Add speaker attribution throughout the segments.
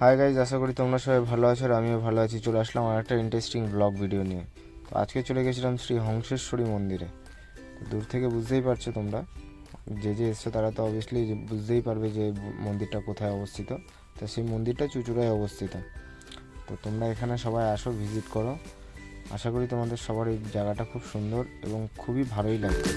Speaker 1: Hi guys আশা করি তোমরা সবাই ভালো আছো আর আমিও ভালো আছি। চলে আসলাম আর একটা ইন্টারেস্টিং ব্লগ ভিডিও নিয়ে। তো আজকে চলে গেছিলাম শ্রী হংসেশ্বরী মন্দিরে। তো দূর থেকে বুঝতেই পারছ তোমরা। যে যে এসছো তারা তো অবভিয়াসলি বুঝতেই পারবে যে মন্দিরটা কোথায় অবস্থিত। তো সেই মন্দিরটা চুচুড়ায় অবস্থিত। তো তোমরা এখানে সবাই আসো ভিজিট করো। আশা করি তোমাদের সবার এই জায়গাটা খুব সুন্দর এবং খুবই ভালোই লাগবে।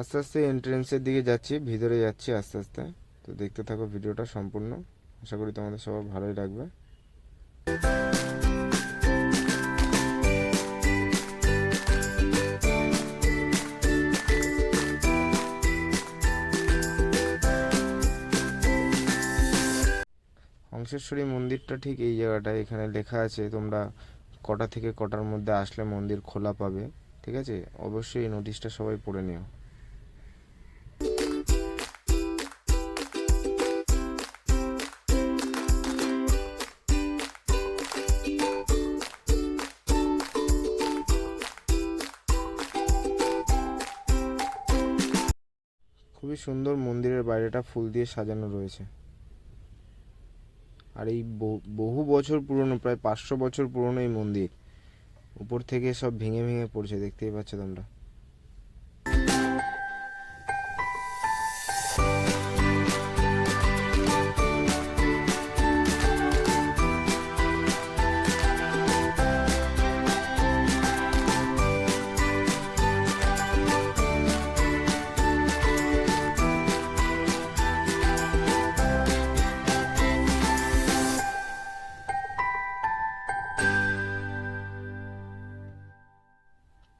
Speaker 1: আস্তে আস্তে এন্ট্রেন্সের দিকে যাচ্ছি, ভিতরে যাচ্ছি আস্তে আস্তে। তো দেখতে থাকো ভিডিওটা সম্পূর্ণ। আশা করি তোমাদের সবার ভালোই লাগবে। হংসেশ্বরী মন্দিরটা ঠিক এই জায়গাটায়, এখানে লেখা আছে, তোমরা কটা থেকে কটার মধ্যে আসলে মন্দির খোলা পাবে। ঠিক আছে? অবশ্যই এই নোটিশটা সবাই পড়ে নিও। খুবই সুন্দর মন্দিরের বাইরেটা ফুল দিয়ে সাজানো রয়েছে। আর এই বহু- বছর পুরনো, প্রায় পাঁচশো বছর পুরনো এই মন্দির। উপর থেকে সব ভেঙে ভেঙে পড়ছে, দেখতেই পাচ্ছ তোমরা।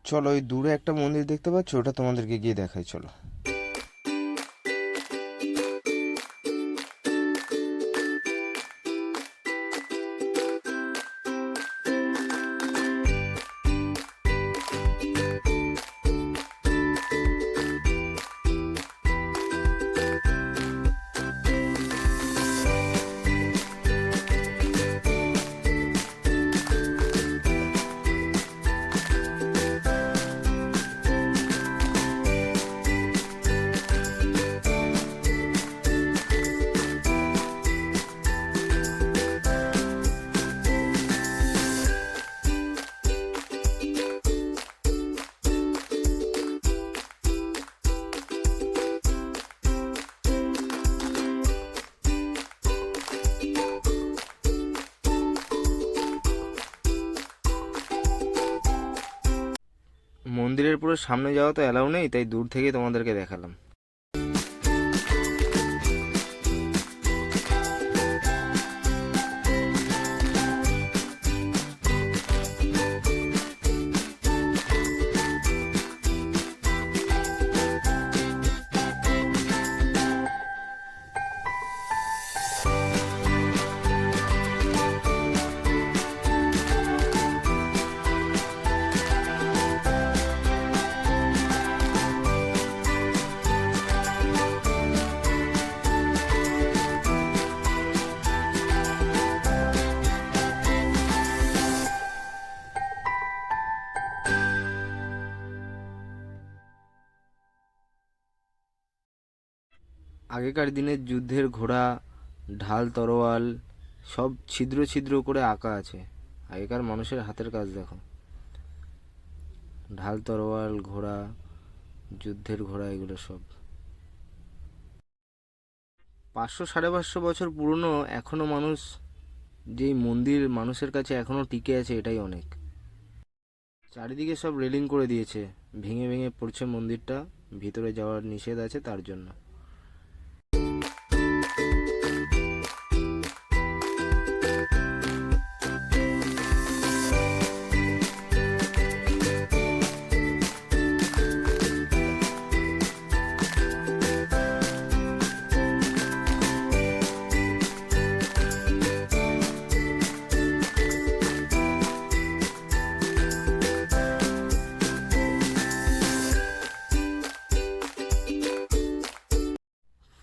Speaker 1: চলো ওই দূরে একটা মন্দির দেখতে পাচ্ছ ওটা তোমাদেরকে গিয়ে দেখাই চলো। মন্দিরের পুরো সামনে যাওয়া তো অ্যালাউ নেই তাই দূর থেকে তোমাদেরকে দেখালাম। আগেকার দিনের যুদ্ধের ঘোড়া, ঢাল, তরোয়াল সব ছিদ্র ছিদ্র করে আঁকা আছে। আগেকার মানুষের হাতের কাজ দেখো। ঢাল, তরোয়াল, ঘোড়া, যুদ্ধের ঘোড়া, এগুলো সব। পাঁচশো সাড়ে পাঁচশো বছর পুরনো, এখনও মানুষ যেই মন্দির মানুষের কাছে এখনও টিকে আছে, এটাই অনেক। চারিদিকে সব রেলিং করে দিয়েছে। ভেঙে ভেঙে পড়ছে মন্দিরটা, ভিতরে যাওয়ার নিষেধ আছে তার জন্য।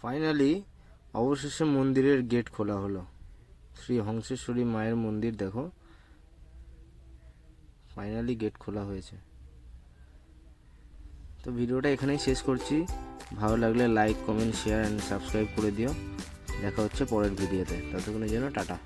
Speaker 1: ফাইনালি অবশেষে মন্দিরের গেট খোলা হলো। শ্রী হংসেশ্বরী মায়ের মন্দির, দেখো। ফাইনালি গেট খোলা হয়েছে। তো ভিডিওটা এখানেই শেষ করছি। ভালো লাগলে like comment share and subscribe করে দিও। দেখা হচ্ছে পরের ভিডিওতে। ততক্ষণের জন্য টাটা।